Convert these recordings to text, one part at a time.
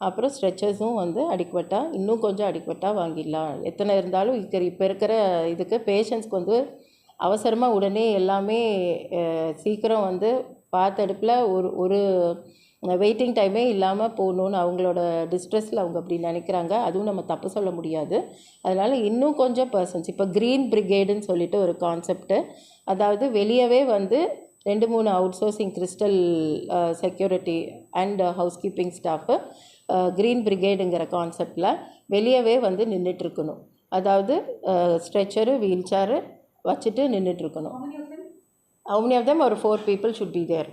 அப்புறம் ஸ்ட்ரெச்சர்ஸும் வந்து அடிக்வட்டாக இன்னும் கொஞ்சம் அடிக்வட்டாக வாங்கிடலாம். எத்தனை இருந்தாலும் இப்போ இப்போ இருக்கிற இதுக்கு பேஷண்ட்ஸ்க்கு வந்து அவசரமாக உடனே எல்லாமே சீக்கிரம் வந்து பார்த்தடுப்பில் ஒரு ஒரு வெயிட்டிங் டைமே இல்லாமல் போகணுன்னு அவங்களோட டிஸ்ட்ரெஸில் அவங்க அப்படி நினைக்கிறாங்க. அதுவும் நம்ம தப்பு சொல்ல முடியாது. அதனால் இன்னும் கொஞ்சம் பர்சன்ஸ் இப்போ க்ரீன் பிரிகேடுன்னு சொல்லிட்டு ஒரு கான்செப்ட்டு அதாவது வெளியவே வந்து ரெண்டு மூணு outsourcing Crystal security and housekeeping staff green பிரிகேடுங்கிற கான்செப்டில் வெளியவே வந்து நின்றுட்டுருக்கணும் அதாவது ஸ்ட்ரெச்சரு வீல் சேரு வச்சுட்டு நின்றுட்டுருக்கணும் how many of them? Or four people should be there.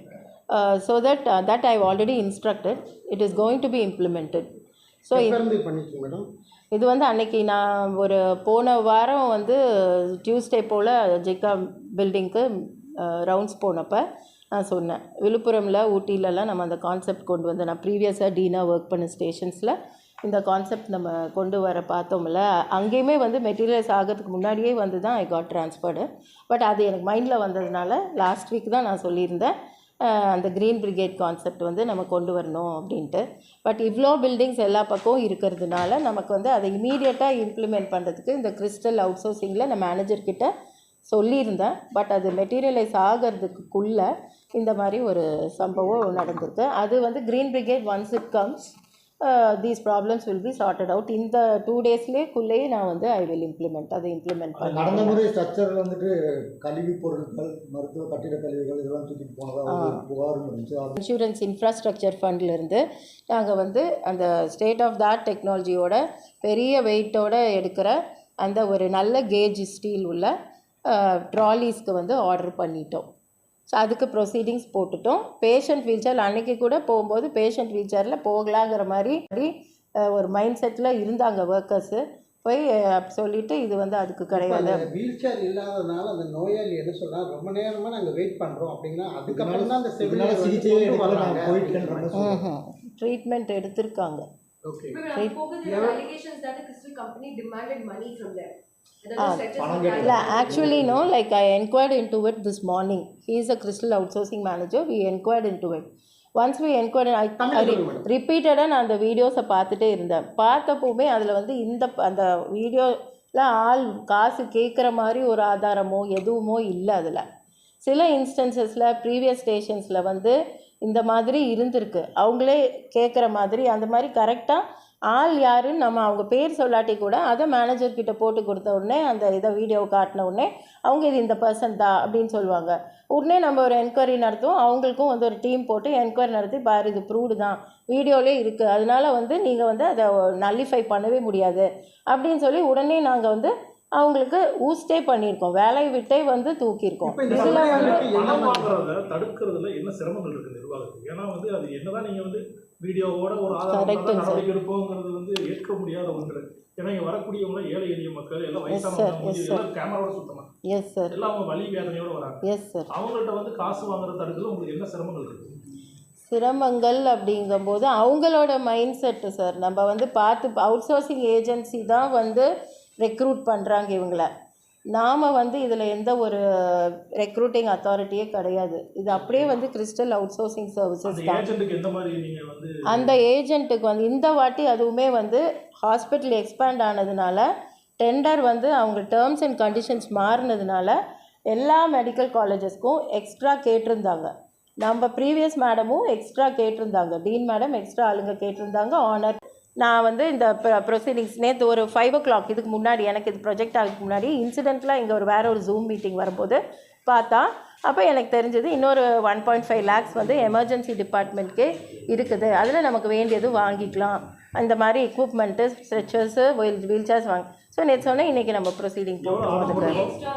uh, so that uh, that i've already instructed. It is going to be implemented. Madam இது வந்து அன்னைக்கு நான் ஒரு போன வாரம் வந்து டியூஸ்டே போல் ஜெய்கா பில்டிங்க்கு ரவுண்ட்ஸ் போனப்போ நான் சொன்னேன். விழுப்புரமில் ஊட்டிலலாம் நம்ம அந்த கான்செப்ட் கொண்டு வந்து நான் ப்ரீவியஸாக டீனா ஒர்க் பண்ண ஸ்டேஷன்ஸில் இந்த கான்செப்ட் நம்ம கொண்டு வர பார்த்தோம்ல அங்கேயுமே வந்து மெட்டீரியல்ஸ் ஆகிறதுக்கு முன்னாடியே வந்து தான் ஐ காட் ட்ரான்ஸ்ஃபர்டு பட் அது எனக்கு மைண்டில் வந்ததுனால லாஸ்ட் வீக் தான் நான் சொல்லியிருந்தேன். அந்த க்ரீன் பிரிகேட் கான்செப்ட் வந்து நம்ம கொண்டு வரணும் அப்படின்ட்டு. பட் இவ்வளோ பில்டிங்ஸ் எல்லா பக்கமும் இருக்கிறதுனால நமக்கு வந்து அதை இமீடியட்டாக இம்ப்ளிமெண்ட் பண்ணுறதுக்கு இந்த கிறிஸ்டல் அவுட் சோர்சிங்கில் நான் மேனேஜர்கிட்ட சொல்லியிருந்தேன். பட் அது மெட்டீரியலைஸ் ஆகிறதுக்குள்ளே இந்த மாதிரி ஒரு சம்பவம் நடந்திருக்கு. அது வந்து green brigade once it comes these problems will be sorted out இந்த டூ டேஸ்லேயே நான் வந்து ஐ வில் இம்ப்ளிமெண்ட் அதை இம்ப்ளிமெண்ட் நடந்த பண்ணேன் முறை ஸ்ட்ரக்சரில் வந்துட்டு கழிவு பொருட்கள் மருத்துவ கட்டிட கழிவுகள் இதெல்லாம் தூக்கிட்டு போனதா ஒரு புகாரும் இருந்துச்சு அது இன்சூரன்ஸ் இன்ஃப்ராஸ்ட்ரக்சர் ஃபண்ட்லேருந்து நாங்கள் வந்து அந்த ஸ்டேட் ஆஃப் that டெக்னாலஜியோட பெரிய வெயிட்டோட எடுக்கிற அந்த ஒரு நல்ல கேஜ் ஸ்டீல் உள்ள ட்ராலிஸ்க்கு வந்து ஆர்டர் பண்ணிட்டோம். ஸோ அதுக்கு ப்ரொசீடிங்ஸ் போட்டுட்டோம். பேஷண்ட் வீல்சேர் அன்னைக்கு கூட போகும்போது பேஷண்ட் வீல்சேரில் போகலாங்கிற மாதிரி ஒரு மைண்ட் செட்டில் இருந்தாங்க ஒர்க்கர்ஸு போய் சொல்லிட்டு இது வந்து அதுக்கு கிடையாது. வீல் சேர் இல்லாததுனால அந்த நோயாளி என்ன சொல்றா? ரொம்ப நேரமா நாங்க வெயிட் பண்றோம் அப்படின்னா அதுக்கப்புறம் தான் அந்த சிகிச்சையே சொல்றாங்க. ட்ரீட்மெண்ட் எடுத்திருக்காங்க. ஓகே But இல்லை. Actually no like I enquired into it this morning he is a Crystal outsourcing manager we enquired into it once we enquired I. ரிப்பீட்டடாக நான் அந்த வீடியோஸை பார்த்துட்டே இருந்தேன். பார்த்தப்போவுமே அதில் வந்து இந்த அந்த வீடியோவில் ஆள் காசு கேட்குற மாதிரி ஒரு ஆதாரமோ எதுவுமோ இல்லை அதில். சில இன்ஸ்டன்சஸில் ப்ரீவியஸ் ஸ்டேஷன்ஸில் வந்து இந்த மாதிரி இருந்திருக்கு. அவங்களே கேட்குற மாதிரி அந்த மாதிரி கரெக்டாக ஆள் யாருன்னு நம்ம அவங்க பேர் சொல்லாட்டி கூட அதை மேனேஜர்கிட்ட போட்டு கொடுத்த உடனே அந்த இதை வீடியோ காட்டின உடனே அவங்க இது இந்த பர்சன் தான் அப்படின்னு சொல்லுவாங்க. உடனே நம்ம ஒரு என்கொயரி நடத்துவோம். அவங்களுக்கும் வந்து ஒரு டீம் போட்டு என்கொயரி நடத்தி பாரு இது ப்ரூவ்டு தான். வீடியோலே இருக்குது அதனால வந்து நீங்கள் வந்து அதை நல்லிஃபை பண்ணவே முடியாது. அப்படின்னு சொல்லி உடனே நாங்கள் வந்து அவங்களுக்கு ஊஸ்டே பண்ணியிருக்கோம். வேலையை விட்டே வந்து தூக்கியிருக்கோம். இப்ப இந்த இதில் வந்து தடுக்கிறதுல என்ன சிரமங்கள் இருக்கு நிர்வாகத்துக்கு? ஏன்னா வந்து அது என்னதான் நீங்க வந்து வீடியோவோட ஒரு ஆதாரம் எடுப்போங்கிறது வந்து ஏற்க முடியாத ஒன்று. ஏன்னா இங்க வரக்கூடியவங்க ஏழை எளிய மக்கள் எல்லாம் வயசானவங்க கேமராவோட சுத்தமாக எஸ் சார் எல்லாம் அவங்க வலி வேதனையோட வராங்க. எஸ் சார் அவங்கள்ட்ட வந்து காசு வாங்குறத தடுக்கிறதுல உங்களுக்கு என்ன சிரமங்கள் இருக்கு? சிரமங்கள் அப்படிங்கும்போது அவங்களோட மைண்ட் செட்டு சார் நம்ம வந்து பார்த்து அவுட் சோர்சிங் ஏஜென்சி தான் வந்து ரெக்ரூட் பண்ணுறாங்க இவங்கள. நாம் வந்து இதில் எந்த ஒரு ரெக்ரூட்டிங் அத்தாரிட்டியே கிடையாது. இது அப்படியே வந்து கிறிஸ்டல் அவுட் சோர்சிங் சர்வீசஸ் தான். அந்த ஏஜென்ட்டுக்கு வந்து இந்த வாட்டி அதுவுமே வந்து ஹாஸ்பிட்டல் எக்ஸ்பேண்ட் ஆனதுனால டெண்டர் வந்து அவங்க டேர்ம்ஸ் அண்ட் கண்டிஷன்ஸ் மாறினதுனால எல்லா மெடிக்கல் காலேஜஸ்க்கும் எக்ஸ்ட்ரா கேட்டிருந்தாங்க. நம்ம ப்ரீவியஸ் மேடமும் எக்ஸ்ட்ரா கேட்டிருந்தாங்க. டீன் மேடம் எக்ஸ்ட்ரா ஆளுங்க கேட்டிருந்தாங்க. ஆனர் நான் வந்து இந்த ப்ரொசீடிங்ஸ் நேற்று ஒரு ஃபைவ் ஓ கிளாக் இதுக்கு முன்னாடி எனக்கு இது ப்ரொஜெக்ட் ஆகிறதுக்கு முன்னாடி இன்சிடெண்ட்டில் இங்கே ஒரு வேற ஒரு ஜூம் மீட்டிங் வரும்போது பார்த்தா அப்போ எனக்கு தெரிஞ்சது இன்னொரு ஒன் பாயிண்ட் ஃபைவ் லேக்ஸ் வந்து எமர்ஜென்சி டிபார்ட்மெண்ட்க்கே இருக்குது. அதில் நமக்கு வேண்டியது வாங்கிக்கலாம். அந்த மாதிரி equipment stretchers wheel wheelchairs வாங்க ஸோ நேற்று சொன்னேன் இன்றைக்கி நம்ம ப்ரொசீடிங் போட்டு கொடுத்துருக்கோம் Extra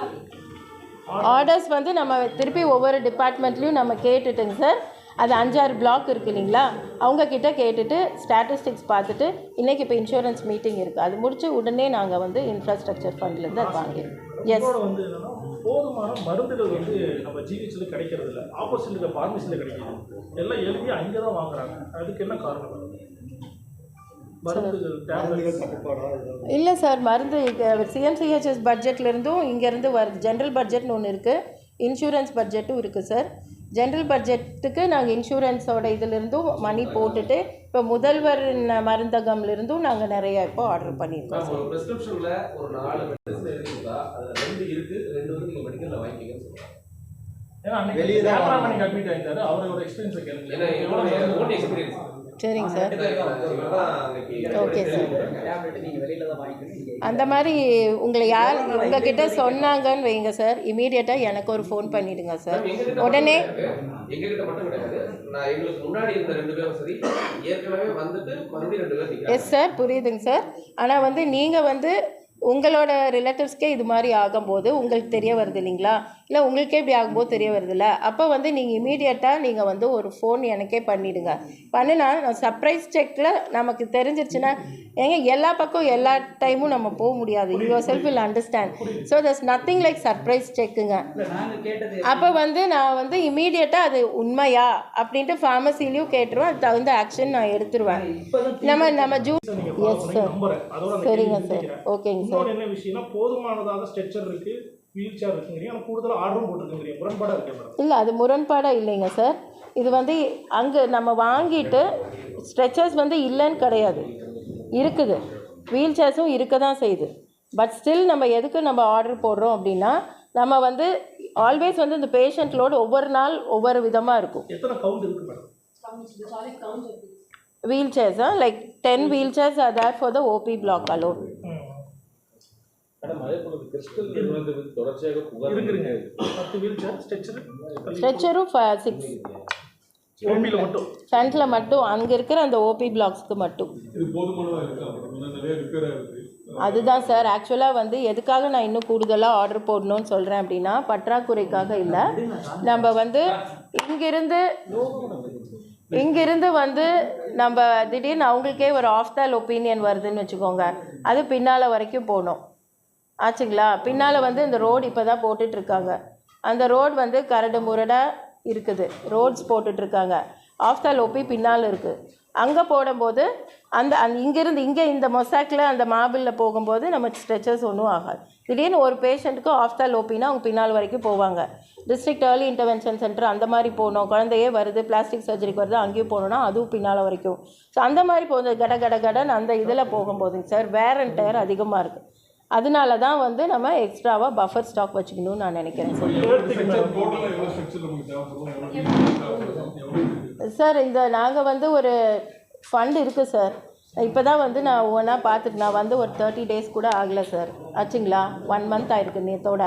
ஆர்டர்ஸ் வந்து நம்ம திருப்பி ஒவ்வொரு டிபார்ட்மெண்ட்லேயும் நம்ம கேட்டுட்டுங்க சார். அது அஞ்சாறு பிளாக் இருக்கு இல்லைங்களா? அவங்க கிட்ட கேட்டுட்டு ஸ்டாட்டிஸ்டிக்ஸ் பார்த்துட்டு இன்றைக்கி இப்போ இன்சூரன்ஸ் மீட்டிங் இருக்குது அது முடிச்சு உடனே நாங்கள் வந்து இன்ஃப்ராஸ்ட்ரக்சர் ஃபண்ட்லேருந்து அது வாங்கிடுவோம் எஸ் போதுமான மருந்துகள் வந்து நம்ம ஜிஹெச்ல கிடைக்கிறது இல்லை. ஆப்போசிட் இருக்க ஃபார்மசியில் கிடைக்குது. எல்லாம் எழுதி அங்கே தான் வாங்குறாங்க. அதுக்கு என்ன காரணம்? இல்லை சார் மருந்து சிஎம்சிஹெச்எஸ் பட்ஜெட்லேருந்தும் இங்கேருந்து வருது. ஜென்ரல் பட்ஜெட்னு ஒன்று இருக்குது இன்சூரன்ஸ் பட்ஜெட்டும் இருக்குது சார் ஜென்ரல் பட்ஜெட்டுக்கு நாங்கள் இன்சூரன்ஸோட இதிலிருந்தும் மணி போட்டுட்டு இப்போ முதல்வர் மருந்தகம்லேருந்தும் நாங்கள் நிறைய இப்போ ஆர்டர் பண்ணியிருக்கோம் ஒரு பிரிஸ்கிரிப்ஷன்ல ஒரு நாலு ரெண்டு இருக்கு ரெண்டு வந்து நீங்க மெடிக்கல்ல வாங்கிக்கங்கன்னு சொல்றாங்க. ஏன்னா அன்னைக்கு வெளியே தான் பண்ணி ஆகிட்டாரு அவரோட எக்ஸ்பீரியன்ஸை கேளுங்க ஏன்னா எக்ஸ்பீரியன்ஸ் சரிங்க சார். வாங்கிக்கணும் நீங்க அந்த மாதிரி உங்களை யார் உங்ககிட்ட சொன்னாங்கன்னு வைங்க சார். இமீடியட்டாக எனக்கு ஒரு ஃபோன் பண்ணிடுங்க சார். உடனே எங்க கிட்ட மட்டும் கிடையாது. நான் எங்களுக்கு முன்னாடி இருந்த ரெண்டு பேரும் சரி ஏற்கனவே வந்துட்டு மறுபடியும் ரெண்டு பேர் நிக்கிறாங்க. எஸ் சார் புரியுதுங்க சார். ஆனால் வந்து நீங்கள் வந்து உங்களோட ரிலேட்டிவ்ஸ்க்கே இது மாதிரி ஆகும்போது உங்களுக்கு தெரிய வருது இல்லைங்களா? இல்லை உங்களுக்கே இப்படி ஆகும்போது தெரிய வருதுல்ல அப்போ வந்து நீங்கள் இமீடியட்டாக நீங்கள் வந்து ஒரு ஃபோன் எனக்கே பண்ணிவிடுங்க பண்ணினா நான் சர்ப்ரைஸ் செக்கில் நமக்கு தெரிஞ்சிருச்சுன்னா ஏங்க எல்லா பக்கம் எல்லா டைமும் நம்ம போக முடியாது. Yourself will understand so thus nothing like surprise செக்குங்க அப்போ வந்து நான் வந்து இமீடியட்டாக அது உண்மையா? அப்படின்ட்டு ஃபார்மசிலையும் கேட்டுருவேன். அது தகுந்த ஆக்ஷன் நான் எடுத்துருவேன். நம்ம நம்ம ஜூ எஸ் சார் சரிங்க சார். ஓகேங்க சார் இன்னொரு என்ன விஷயம்னா போதுமானதாக ஸ்ட்ரெச்சர் இருக்கு வீல் சேர் இருக்குங்கிறீங்க ஆனால் கூடுதலாக ஆர்டரும் போட்டுருக்குங்கிறீங்க. முரண்பாடாக இருக்கேன் மேடம் இல்லை அது முரண்பாடாக இல்லைங்க சார். இது வந்து அங்கே நம்ம வாங்கிட்டு ஸ்ட்ரெச்சர்ஸ் வந்து இல்லைன்னு கிடையாது. இருக்குது. வீல் சேர்ஸும் இருக்க தான் செய்யுது. பட் ஸ்டில் நம்ம எதுக்கு நம்ம ஆர்டர் போடுறோம் அப்படின்னா நம்ம வந்து ஆல்வேஸ் வந்து இந்த பேஷண்ட் லோடு ஒவ்வொரு நாள் ஒவ்வொரு விதமாக இருக்கும். எத்தனை கவுண்ட் இருக்கு madam. Wheel சேர்ஸா? Like ten wheelchairs are there for the OP block alone. Madam அதே போல கிறிஸ்டல் நிறுவனத்துக்கு தொடர்ச்சியாக புகார் இருக்குங்க. பத்து வீல் சேர் ஸ்ட்ரெச்சர் ஸ்ட்ரெச்சரும் சிக்ஸ் ஓபியில் மட்டும். ஃப்ரண்ட்டில் மட்டும் அங்கே இருக்கிற அந்த ஓபி பிளாக்ஸ்க்கு மட்டும். அதுதான் சார். ஆக்சுவலாக வந்து எதுக்காக நான் இன்னும் கூடுதலாக ஆர்டர் போடணும்னு சொல்கிறேன் அப்படின்னா பற்றாக்குறைக்காக இல்லை. நம்ம வந்து இங்கிருந்து இங்கிருந்து வந்து நம்ம திடீர்னு அவங்களுக்கே ஒரு ஆஃப் தால் ஒப்பீனியன் வருதுன்னு வச்சுக்கோங்க. அது பின்னால் வரைக்கும் போகணும். ஆச்சுங்களா? பின்னால் வந்து இந்த ரோடு இப்போ தான் போட்டுட்ருக்காங்க. அந்த ரோடு வந்து கரடு முரடாக இருக்குது. ரோட்ஸ் போட்டுட்ருக்காங்க. ஆஃப்தால் ஒப்பி பின்னால் இருக்குது அங்கே போடும்போது அந்த அந் இங்கேருந்து இங்கே இந்த மொசாக்கில் அந்த மாபிளில் போகும்போது நம்ம ஸ்ட்ரெச்சர்ஸ் ஒன்றும் ஆகாது. திடீர்னு ஒரு பேஷண்ட்டுக்கு ஆஃப்தால் தால் அவங்க பின்னால் வரைக்கும் போவாங்க. டிஸ்ட்ரிக்ட் ஏர்லி இன்டர்வென்ஷன் சென்டர் அந்த மாதிரி போகணும். குழந்தையே வருது பிளாஸ்டிக் சர்ஜரிக்கு வருது அங்கேயும் போகணுன்னா அதுவும் பின்னால் வரைக்கும். ஸோ அந்த மாதிரி போகுது கட கட கடன் அந்த இதில் போகும்போதுங்க சார் வேர் அண்ட் டயர் அதிகமாக இருக்குது அதனால தான் வந்து நம்ம எக்ஸ்ட்ராவாக பஃபர் ஸ்டாக் வச்சுக்கணும்னு நான் நினைக்கிறேன் சார். சார் இந்த நாங்கள் வந்து ஒரு ஃபண்ட் இருக்குது சார். இப்போ தான் வந்து நான் ஒவ்வொன்றா பார்த்துட்டு நான் வந்து ஒரு தேர்ட்டி டேஸ் கூட ஆகலை சார். ஆச்சுங்களா? ஒன் மந்த் ஆயிருக்கு நேத்தோட.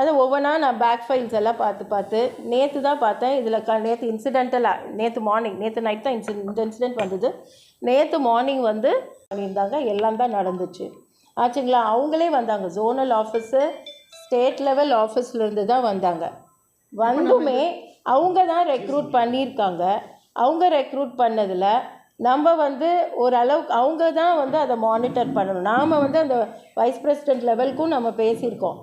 அது ஒவ்வொன்றா நான் பேக் ஃபைல்ஸ் எல்லாம் பார்த்து பார்த்து நேற்று தான் பார்த்தேன். இதில் க நேற்று இன்சிடென்டலாக நேற்று மார்னிங் நேற்று நைட் தான் இன்சி இந்த இன்சிடென்ட் வந்தது. நேற்று மார்னிங் வந்து பண்ணியிருந்தாங்க. எல்லாம் தான் நடந்துச்சு. ஆச்சுங்களா? அவங்களே வந்தாங்க. ஜோனல் ஆஃபீஸு ஸ்டேட் லெவல் ஆஃபீஸ்லேருந்து தான் வந்தாங்க. வந்துமே அவங்க தான் ரெக்ரூட் பண்ணியிருக்காங்க. அவங்க ரெக்ரூட் பண்ணதில் நம்ம வந்து ஓரளவுக்கு அவங்க தான் வந்து அதை மானிட்டர் பண்ணணும். நாம் வந்து அந்த வைஸ் பிரசிடென்ட் லெவலுக்கும் நம்ம பேசியிருக்கோம்.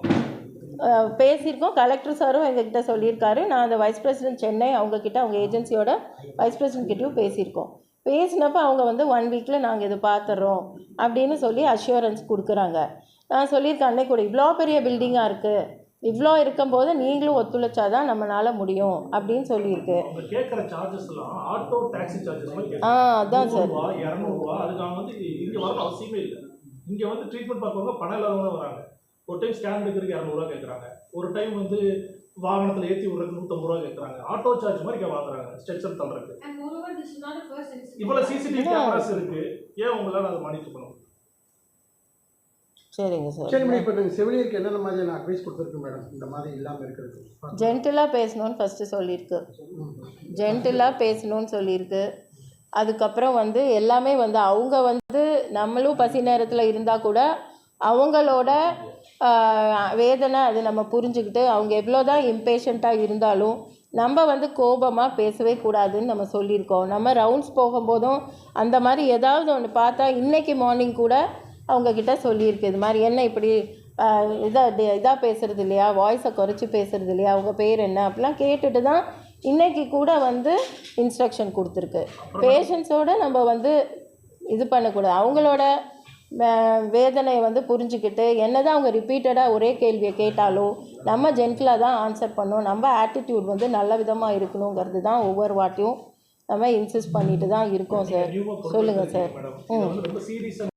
பேசியிருக்கோம். கலெக்டர் சாரும் எங்ககிட்ட சொல்லியிருக்காரு. நான் அந்த வைஸ் பிரசிடென்ட் சென்னை அவங்கக்கிட்ட அவங்க ஏஜென்சியோட வைஸ் பிரசிடென்ட் கிட்டேயும் பேசியிருக்கோம். பேசினப்போ அவங்க வந்து ஒன் வீக்கில் நாங்கள் இது பார்த்துட்றோம் அப்படின்னு சொல்லி அஷூரன்ஸ் கொடுக்குறாங்க. நான் சொல்லியிருக்கேன் அன்னைக்கு கூட இவ்வளோ பெரிய பில்டிங்காக இருக்குது இவ்வளோ இருக்கும்போது நீங்களும் ஒத்துழைச்சாதான் நம்மளால முடியும் அப்படின்னு சொல்லியிருக்கு. ஆ அதான் சார் இங்கே வரணும் அவசியமே இல்லை. இங்கே வந்து ட்ரீட்மெண்ட் பார்க்கறவங்க பணம் இல்லாதவங்க தான் வராங்க. ஒரு டைம் ஸ்கேன் எடுக்கிறதுக்கு இரநூறுவா கேட்குறாங்க ஒரு டைம் வந்து வாகனத்தில் ஏற்றி விடுறதுக்கு நூற்றம்பது ரூபா கேட்குறாங்க ஆட்டோ சார்ஜ் மாதிரி வாங்குறாங்க ஸ்ட்ரெச்சர் தள்ளுறதுக்கு. சிசிடிவி கேமராஸ் இருக்கு. ஏன் உங்களால் அதை மானிட்டர் பண்ண முடியும் சரிங்க சார். சரி மேடம் இப்போ நீங்கள் செவிலியருக்கு என்னென்ன மாதிரியான அட்வைஸ் கொடுத்துருக்கு மேடம்? இந்த மாதிரி இல்லாமல் இருக்கிறது ஜென்டிலாக பேசணும்னு ஃபஸ்ட்டு சொல்லியிருக்கு. ஜென்டிலாக பேசணும்னு சொல்லியிருக்கு. அதுக்கப்புறம் வந்து எல்லாமே வந்து அவங்க வந்து நம்மளும் பசி நேரத்தில் இருந்தால் கூட அவங்களோட வேதனை அது நம்ம புரிஞ்சுக்கிட்டு அவங்க எவ்வளோ தான் இம்பேஷண்ட்டாக இருந்தாலும் நம்ம வந்து கோபமாக பேசவே கூடாதுன்னு நம்ம சொல்லியிருக்கோம். நம்ம ரவுண்ட்ஸ் போகும்போதும் அந்த மாதிரி ஏதாவது ஒன்று பார்த்தா இன்னைக்கு மார்னிங் கூட அவங்கக்கிட்ட சொல்லியிருக்கு. இது மாதிரி என்ன இப்படி இதாக இதாக பேசுறது இல்லையா? வாய்ஸை குறைச்சி பேசுறது இல்லையா? அவங்க பேர் என்ன? அப்படிலாம் கேட்டுட்டு தான் இன்னைக்கு கூட வந்து இன்ஸ்ட்ரக்ஷன் கொடுத்துருக்கு. பேஷண்ட்ஸோட நம்ம வந்து இது பண்ணக்கூடாது. அவங்களோட வேதனையை வந்து புரிஞ்சுக்கிட்டு என்ன தான் அவங்க ரிப்பீட்டடாக ஒரே கேள்வியை கேட்டாலும் நம்ம ஜென்டிலாக தான் ஆன்சர் பண்ணணும். நம்ம ஆட்டிடியூட் வந்து நல்ல விதமாக இருக்கணுங்கிறது தான் ஒவ்வொரு வாட்டியும் நம்ம இன்சிஸ்ட் பண்ணிட்டு தான் இருக்கோம் சார் சொல்லுங்கள் சார் மேடம்